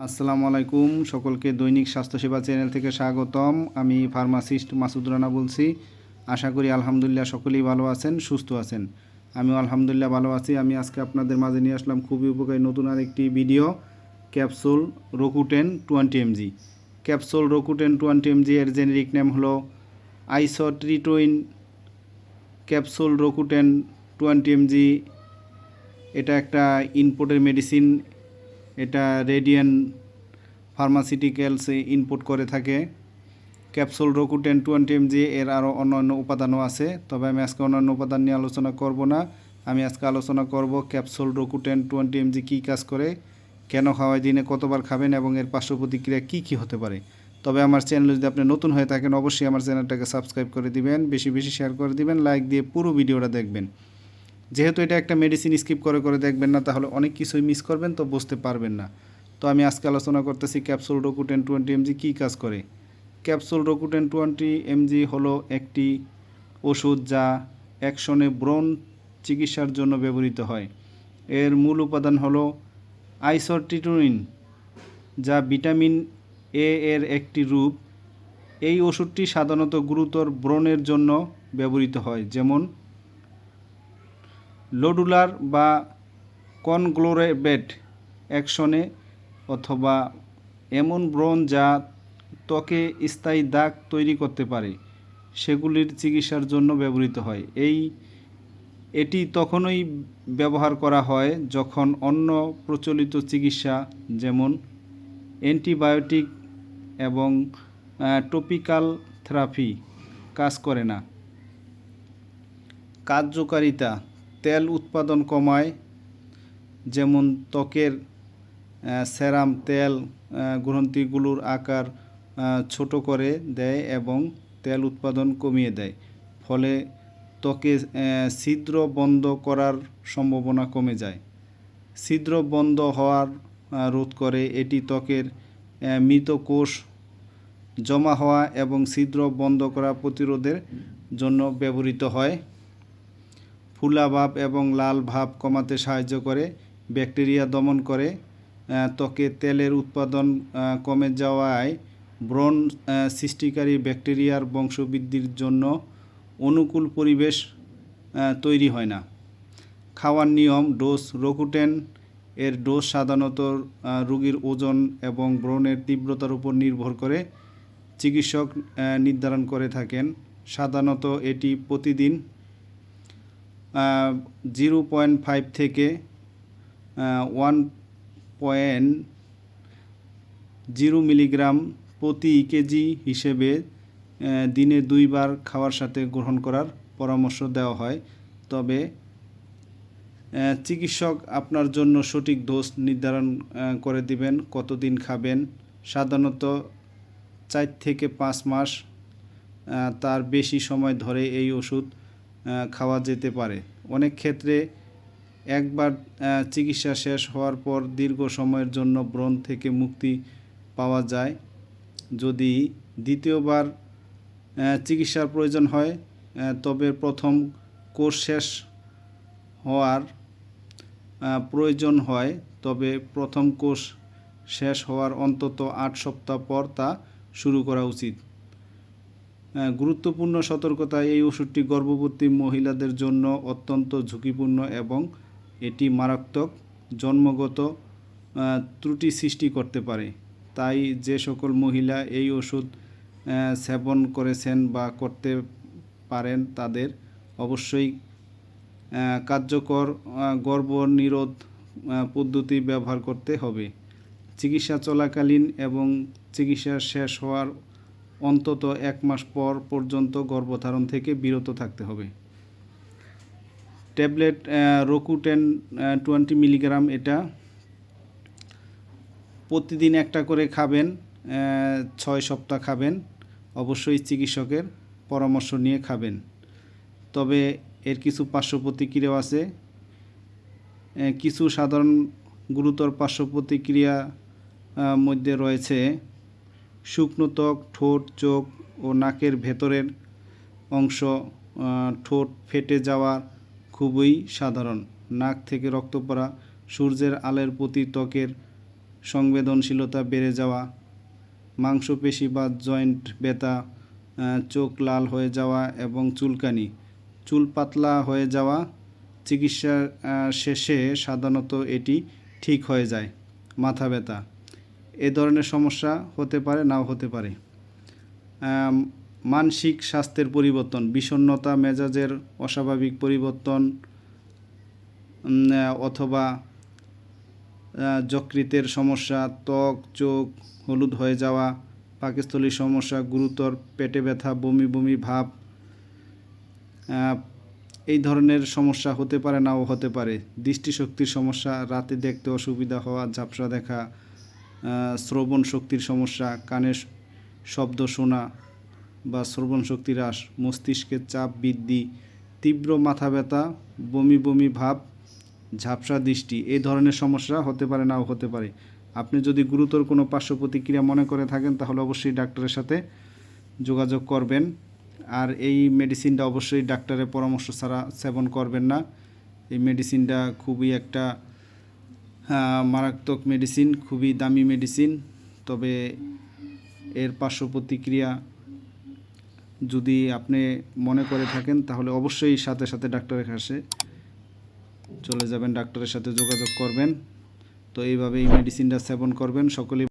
আসসালামু আলাইকুম, সকলকে দৈনিক স্বাস্থ্যসেবা চ্যানেল থেকে স্বাগতম। আমি ফার্মাসিস্ট মাসুদ রানা বলছি। আশা করি আলহামদুলিল্লাহ সকলেই ভালো আছেন, সুস্থ আছেন। আমিও আলহামদুলিল্লাহ ভালো আছি। আমি আজকে আপনাদের মাঝে নিয়ে আসলাম খুবই উপকারী নতুন আরেকটি video, capsule Rocutane twenty MG. Capsule Rocutane twenty MG এর জেনেরিক নেম হলো isotretinoin capsule Rocutane twenty MG. এটা একটা ইনপোর্টের মেডিসিন। এটা রেডিয়ান ফার্মাসিউটিক্যালস ইনপুট করে থাকে। ক্যাপসুল রোকুটেন টোয়েন্টি এমজি এর আরও অন্যান্য উপাদানও আছে। তবে আমি আজকে অন্যান্য উপাদান নিয়ে আলোচনা করব না। আমি আজকে আলোচনা করব ক্যাপসুল রোকুটেন টোয়েন্টি এমজি কী কাজ করে, কেন খাওয়ায়, দিনে কতবার খাবেন এবং এর পার্শ্ব প্রতিক্রিয়া কী কী হতে পারে। তবে আমার চ্যানেল যদি আপনি নতুন হয়ে থাকেন, অবশ্যই আমার চ্যানেলটাকে সাবস্ক্রাইব করে দিবেন, বেশি বেশি শেয়ার করে দিবেন লাইক দিয়ে পুরো ভিডিওটা দেখবেন। যেহেতু এটা একটা মেডিসিন স্কিপ করে করে দেখবেন না, তাহলে অনেক কিছুই মিস করবেন, তো বুঝতে পারবেন না। তো আমি আজকে আলোচনা করতেছি ক্যাপসুল রোকুটেন টোয়েন্টি এমজি কী কাজ করে? ক্যাপসুল রোকুটেন টোয়েন্টি এমজি হলো একটি ওষুধ যা অ্যাকশনে ব্রণ চিকিৎসার জন্য ব্যবহৃত হয়। এর মূল উপাদান হলো আইসোটিটুইন যা ভিটামিন এ এর একটি রূপ। এই ওষুধটি সাধারণত গুরুতর ব্রণের জন্য ব্যবহৃত হয়, যেমন লোডুলার বা কনগ্লোরেবেট অ্যাকশনে অথবা এমন ব্রণ যা ত্বকে স্থায়ী দাগ তৈরি করতে পারে, সেগুলির চিকিৎসার জন্য ব্যবহৃত হয়। এই, এটি তখনই ব্যবহার করা হয় যখন অন্য প্রচলিত চিকিৎসা যেমন অ্যান্টিবায়োটিক এবং টপিক্যাল থেরাপি কাজ করে না। কার্যকারিতা তেল উৎপাদন কমায়, যেমন ত্বকের সেরাম তেল গ্রন্থিগুলোর আকার ছোট করে দেয় এবং তেল উৎপাদন কমিয়ে দেয়। ফলে ত্বকে ছিদ্র বন্ধ করার সম্ভাবনা কমে যায়। ছিদ্র বন্ধ হওয়ার রোধ করে এটি ত্বকের মৃত কোষ জমা হওয়া এবং ছিদ্র বন্ধ করা প্রতিরোধের জন্য ব্যবহৃত হয়। ফুলা ভাব এবং লাল ভাব কমাতে সাহায্য করে, ব্যাকটেরিয়া দমন করে ত্বকে তেলের উৎপাদন কমে যাওয়ায় ব্রণ সৃষ্টিকারী ব্যাকটেরিয়ার বংশবৃদ্ধির জন্য অনুকূল পরিবেশ তৈরি হয় না। খাওয়ার নিয়ম, ডোজ রোকুটেন, এর ডোজ সাধারণত রোগীর ওজন এবং ব্রণের তীব্রতার উপর নির্ভর করে চিকিৎসক নির্ধারণ করে থাকেন। সাধারণত এটি প্রতিদিন জিরো পয়েন্ট ফাইভ থেকে ওয়ান পয়েন্ট জিরো মিলিগ্রাম প্রতি কেজি হিসেবে দিনে দুইবার খাওয়ার সাথে গ্রহণ করার পরামর্শ দেওয়া হয়। তবে চিকিৎসক আপনার জন্য সঠিক ডোজ নির্ধারণ করে দিবেন, কতদিন খাবেন। সাধারণত চার থেকে পাঁচ মাস তার বেশি সময় ধরে এই ওষুধ খাওয়া যেতে পারে। অনেক ক্ষেত্রে একবার চিকিৎসা শেষ হওয়ার পর দীর্ঘ সময়ের জন্য ব্রণ থেকে মুক্তি পাওয়া যায়। যদি দ্বিতীয়বার চিকিৎসার প্রয়োজন হয় তবে প্রথম কোর্স শেষ হওয়ার প্রয়োজন হয়। তবে প্রথম কোর্স শেষ হওয়ার অন্তত আট সপ্তাহ পর তা শুরু করা উচিত। গুরুত্বপূর্ণ সতর্কতা এই ওষুধটি গর্ভবতী মহিলাদের জন্য অত্যন্ত ঝুঁকিপূর্ণ এবং এটি মারাত্মক জন্মগত ত্রুটি সৃষ্টি করতে পারে। তাই যে সকল মহিলা এই ওষুধ সেবন করেছেন বা করতে পারেন তাদের অবশ্যই কার্যকর গর্ভনিরোধ পদ্ধতি ব্যবহার করতে হবে। চিকিৎসা চলাকালীন এবং চিকিৎসা শেষ হওয়ার অন্তত এক মাস পর পর্যন্ত গর্ভধারণ থেকে বিরত থাকতে হবে। ট্যাবলেট রোকুটেন টোয়েন্টি মিলিগ্রাম এটা। প্রতিদিন একটা করে খাবেন ছয় সপ্তাহ খাবেন, অবশ্যই চিকিৎসকের পরামর্শ নিয়ে খাবেন। তবে এর কিছু পার্শ্ব প্রতিক্রিয়াও আছে। কিছু সাধারণ গুরুতর পার্শ্ব প্রতিক্রিয়া মধ্যে রয়েছে। শুকনো ত্বক, ঠোঁট, চোখ ও নাকের ভেতরের অংশ ঠোঁট ফেটে যাওয়া খুবই সাধারণ। নাক থেকে রক্ত পড়া, সূর্যের আলোর প্রতি ত্বকের সংবেদনশীলতা বেড়ে যাওয়া, মাংসপেশি বা জয়েন্ট ব্যথা চোখ লাল হয়ে যাওয়া এবং চুলকানি। চুল পাতলা হয়ে যাওয়া চিকিৎসা শেষে সাধারণত এটি ঠিক হয়ে যায়, মাথা ব্যথা। এ ধরনের সমস্যা হতে পারে, নাও হতে পারে। মানসিক স্বাস্থ্যের পরিবর্তন, বিষণ্ণতা, মেজাজের অস্বাভাবিক পরিবর্তন অথবা যকৃতের সমস্যা, ত্বক, চোখ হলুদ হয়ে যাওয়া, পাকস্থলীর সমস্যা, গুরুতর পেটে ব্যথা, বমি বমি ভাব এই ধরনের সমস্যা হতে পারে, নাও হতে পারে। দৃষ্টিশক্তির সমস্যা, রাতে দেখতে অসুবিধা হওয়া, ঝাপসা দেখা শ্রবণ শক্তির সমস্যা, কানে শব্দ শোনা বা শ্রবণ শক্তি হ্রাস, মস্তিষ্কের চাপ বৃদ্ধি, তীব্র মাথা ব্যথা, বমি বমি ভাব, ঝাপসা দৃষ্টি, এই ধরনের সমস্যা হতে পারে, নাও হতে পারে। আপনি যদি গুরুতর কোনো পার্শ্ব প্রতিক্রিয়া মনে করে থাকেন, তাহলে অবশ্যই ডাক্তারের সাথে যোগাযোগ করবেন। আর এই মেডিসিনটা অবশ্যই ডাক্তারের পরামর্শ ছাড়া সেবন করবেন না। এই মেডিসিনটা খুবই একটা মারাত্মক মেডিসিন খুবই দামি মেডিসিন তবে এর পার্শ্ব প্রতিক্রিয়া যদি আপনি মনে করে থাকেন, তাহলে অবশ্যই সাথে সাথে ডাক্তারের কাছে চলে যাবেন, ডাক্তারের সাথে যোগাযোগ করবেন। তো এইভাবে এই মেডিসিনটা সেবন করবেন। সকলেই